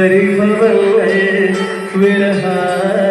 പരിഭവങ്ങൾ വിരഹാരമായി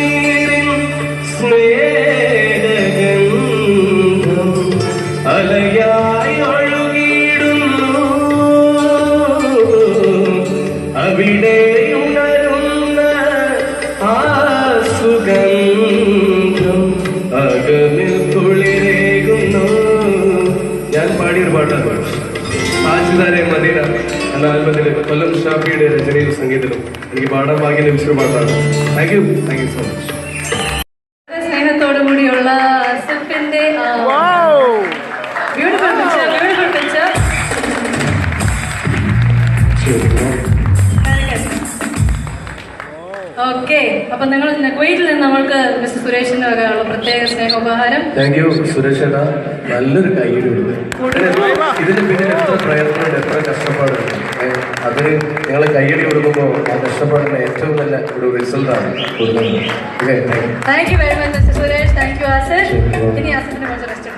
പാടിയൊരു പാട്ടാണ്. ആജിതാരെ മദീന എന്ന ആൽബത്തിൽ കൊല്ലം ഷാഫിയുടെ രചനയിലും സംഗീതത്തിലും എനിക്ക് പാടാൻ ഭാഗ്യം ലഭിച്ചൊരു പാട്ടാണ്. Thank you thank you so much സ്നേഹത്തോടു കൂടിയുള്ള beautiful picture beautiful picture okay. അപ്പൊ നിങ്ങൾ കുവൈറ്റിൽ നിന്ന് നമ്മൾക്ക് മിസ്റ്റർ സുരേഷിന്റെ വകയുള്ള പ്രത്യേക സ്നേഹോപഹാരം താങ്ക് യു സുരേഷ് ഏട്ടാ നല്ലൊരു കൈയ്യടി ഇതിന് പിന്നിൽ എത്ര പ്രയത്നമുണ്ട് എത്ര കഷ്ടപ്പാടുണ്ട്. അത് നിങ്ങൾ കൈയ്യടി കൊടുക്കുമ്പോൾ ആ കഷ്ടപ്പാടിന് ഏറ്റവും നല്ല ഒരു റിസൾട്ടാണ് കൊടുക്കുന്നത്. Thank you very much mister Suresh. Thank you Asif. ഇനി ആസിഫിനെ കുറച്ച് റെസ്റ്റ്